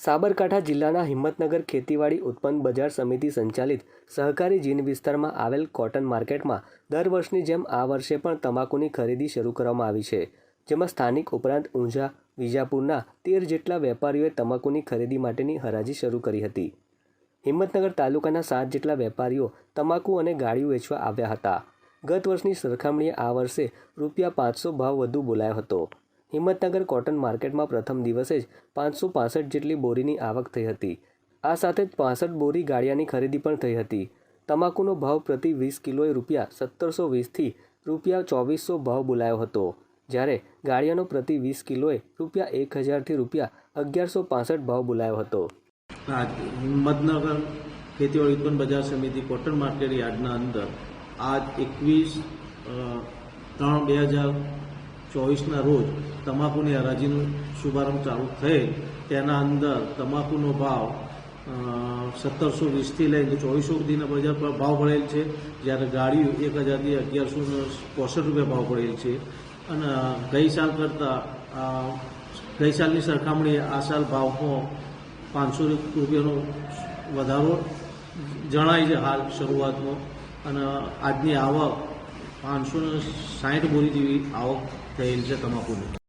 સાબરકાંઠા જિલ્લાના હિંમતનગર ખેતીવાડી ઉત્પન્ન બજાર સમિતિ સંચાલિત સહકારી જીન વિસ્તારમાં આવેલ કોટન માર્કેટમાં દર વર્ષની જેમ આ વર્ષે પણ તમાકુની ખરીદી શરૂ કરવામાં આવી છે, જેમાં સ્થાનિક ઉપરાંત ઊંઝા, વિજાપુરના તેર જેટલા વેપારીઓએ તમાકુની ખરીદી માટેની હરાજી શરૂ કરી હતી. હિંમતનગર તાલુકાના સાત જેટલા વેપારીઓ તમાકુ અને ગાડીઓ વેચવા આવ્યા હતા. ગત વર્ષની સરખામણીએ આ વર્ષે રૂપિયા પાંચસો ભાવ વધુ બોલાયો હતો. હિંમતનગર કોટન માર્કેટમાં પ્રથમ દિવસે જ પાંચસો પાસઠ જેટલી બોરીની આવક થઈ હતી. આ સાથે જ પાસઠ બોરી ગાડિયાની ખરીદી પણ થઈ હતી. તમાકુનો ભાવ પ્રતિ વીસ કિલોએ રૂપિયા સત્તરસો વીસથી રૂપિયા ચોવીસો ભાવ બોલાયો હતો. જ્યારે ગાડિયાનો પ્રતિ વીસ કિલોએ રૂપિયા એક હજારથી રૂપિયા અગિયારસો પાસઠ ભાવ બોલાયો હતો. હિંમતનગર ખેતીવાડી ઉત્પન્ન બજાર સમિતિ કોટન માર્કેટ યાર્ડના અંદર આજ એકવીસ ત્રણ બે હજાર ચોવીસના રોજ તમાકુની હરાજીનો શુભારંભ ચાલુ થયેલ. તેના અંદર તમાકુનો ભાવ સત્તરસો વીસથી લઈને ચોવીસો સુધીના બજાર પર ભાવ પડેલ છે. જ્યારે ગાડીઓ એક હજારથી અગિયારસો પોસઠ રૂપિયા ભાવ પડેલ છે. અને ગઈ સાલ કરતાં ગઈ સાલની સરખામણીએ આ સાલ ભાવમાં પાંચસો રૂપિયાનો વધારો જણાય છે હાલ શરૂઆતમાં. અને આજની આવક પાંચસો સાહીઠ બોરી જેવી આવક થયેલ છે તમાકુની.